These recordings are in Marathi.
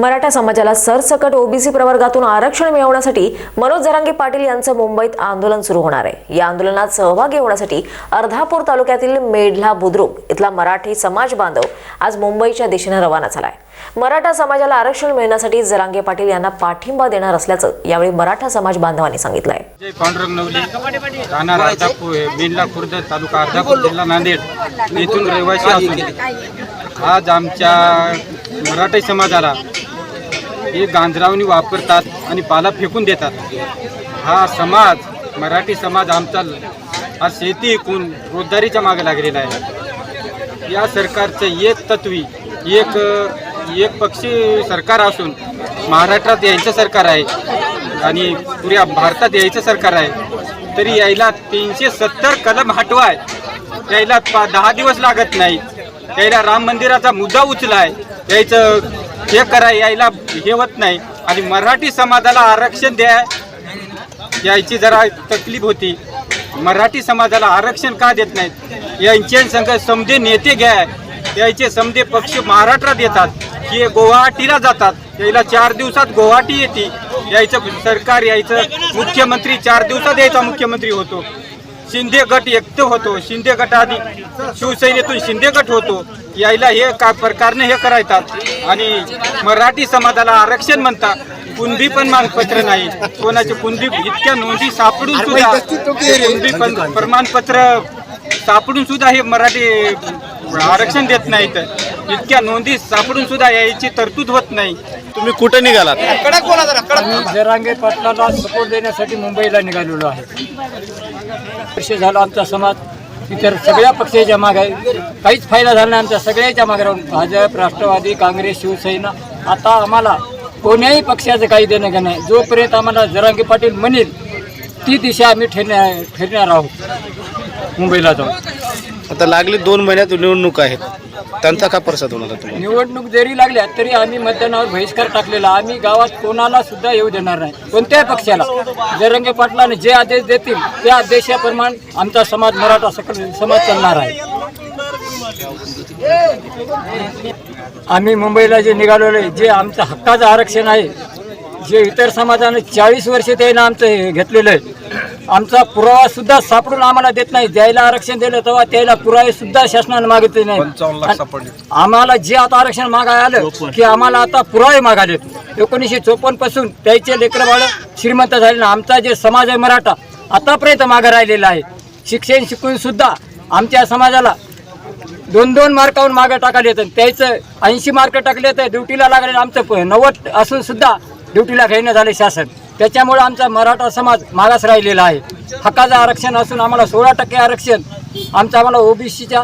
मराठा समाजाला सरसकट ओबीसी प्रवर्गातून आरक्षण मिळवण्यासाठी मनोज जरांगे पाटील यांचं मुंबईत आंदोलन सुरू होणार आहे. या आंदोलनात सहभागी होण्यासाठी अर्धापूर तालुक्यातील मेढला बुद्रुक इथला मराठी समाज बांधव आज मुंबईच्या दिशेने रवाना झालाय. मराठा समाजाला आरक्षण मिळण्यासाठी जरांगे पाटील यांना पाठिंबा देणार असल्याचं यावेळी मराठा समाज बांधवांनी सांगितलंय. आहे पांडुरंग राहणार अर्धापूर खुर्द तालुका अर्धापूर जिल्हा नांदेड. येथून रहिवासी असून आज आमच्या मराठी समाजाला हे गांजरावणी वापरतात आणि पाला फेकून देतात. हा समाज मराठी समाज आमचा हा शेती एकूण रोजगारीच्या मागे लागलेला आहे. या सरकारचं एक तत्वी एक एक पक्षी सरकार असून महाराष्ट्रात यायचं सरकार आहे आणि पुऱ्या भारतात यायचं सरकार आहे तरी यायला तीनशे सत्तर कलम हटवाय. यायला पा दहा दिवस लागत नाही. यायला राम मंदिराचा मुद्दा उचलाय. यायचं हे करा यायला हे होत नाही. आणि मराठी समाजाला आरक्षण द्या यायची जरा तकलीफ होती. मराठी समाजाला आरक्षण का देत नाहीत? यांचे संघ समजे नेते घ्या. यायचे समजे पक्ष महाराष्ट्रात येतात. हे गुवाहाटीला जातात. यायला चार दिवसात गुवाहाटी येते. यायचं सरकार यायचं मुख्यमंत्री चार दिवसात यायचा मुख्यमंत्री होतो. शिंदे गट एकटे होतो. शिंदे गट आधी शिवसेनेतून शिंदे गट होतो. यायला हे का प्रकारने हे करायतात? आणि मराठी समाजाला आरक्षण म्हणतात कुणबी पण मानपत्र नाही. कोणाचे कुणबी इतक्या नोंदी सापडून सुद्धा कुणबी पण प्रमाणपत्र सापडून सुद्धा हे मराठी आरक्षण देत नाहीत. इतक्या नोंदी सापडून सुद्धा याची तरतूद होत नाही. तुम्ही कुठे निघालात? आम्ही जरांगे पाटलाला सपोर्ट देण्यासाठी मुंबईला निघालेलो आहे. वर्ष झाला आमचा समाज इतर सगळ्या पक्षाच्या मागे आहे काहीच फायदा झाला नाही. आमच्या सगळ्याच्या मागे राहून भाजप राष्ट्रवादी काँग्रेस शिवसेना आता आम्हाला कोण्याही पक्षाचं काही देणं घेणं नाही. जोपर्यंत आम्हाला जरांगे पाटील म्हणेल ती दिशा आम्ही ठरणार ठरणार आहोत. मुंबईला जाऊन. आता लागले दोन महिन्यात निवडणूक आहेत. त्यांचा का प्रसाद होणार आहे तुम्हाला? निवडणूक जरी लागल्या तरी आम्ही मतदानावर बहिष्कार टाकलेला आम्ही गावात कोणाला सुद्धा येऊ देणार नाही. कोणत्याही पक्षाला. जरंगे पाटलाने जे आदेश देतील त्या आदेशाप्रमाणे आमचा समाज मराठा सकल समाज चालणार आहे. आम्ही मुंबईला जे निघालेलो आहे जे आमचं हक्काचं आरक्षण आहे जे इतर समाजाने चाळीस वर्ष त्यानं आमचं हे घेतलेलं आहे. आमचा पुरावा सुद्धा सापडून आम्हाला देत नाही. ज्याला आरक्षण दिलं तेव्हा त्याला पुरावे सुद्धा शासनाने मागितले नाही. आम्हाला जे आता आरक्षण मागाय आलं की आम्हाला आता पुरावे मागालेत एकोणीसशे चोपन्नपासून त्याचे लेकरं बाळ श्रीमंत झाले ना आमचा जे समाज आहे मराठा आतापर्यंत मागं राहिलेला आहे. शिक्षण शिकून सुद्धा आमच्या समाजाला दोन दोन मार्कावरून मागं टाकायला येतं. त्याचं ऐंशी मार्क टाकले तर ड्युटीला लागले आमचं प- नव्वद असून सुद्धा ड्युटीला घेणं झाले शासन. त्याच्यामुळे आमचा मराठा समाज मागास राहिलेला आहे. हक्काचं आरक्षण असून आम्हाला सोळा टक्के आरक्षण आमचं आम्हाला ओबीसीच्या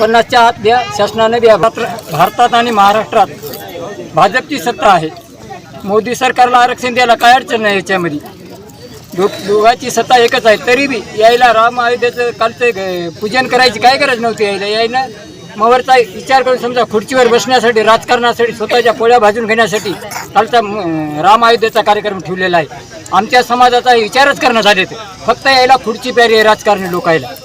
पन्नासच्या आत द्या शासनाने द्या. भारतात आणि महाराष्ट्रात भाजपची सत्ता आहे. मोदी सरकारला आरक्षण द्यायला काय अडचण नाही याच्यामध्ये. दो दोघांची सत्ता एकच आहे. तरी बी यायला राम अयोध्येचं कालचं पूजन करायची काय गरज नव्हती यायला. यायला मवरचा विचार करून समजा खुर्चीवर बसण्यासाठी राजकारणासाठी स्वतःच्या पोळ्या भाजून घेण्यासाठी खालचा राम अयोध्येचा कार्यक्रम ठेवलेला आहे. आमच्या समाजाचा विचारच करणं झाले फक्त यायला खुर्ची प्यारी आहे राजकारणी लोकायला.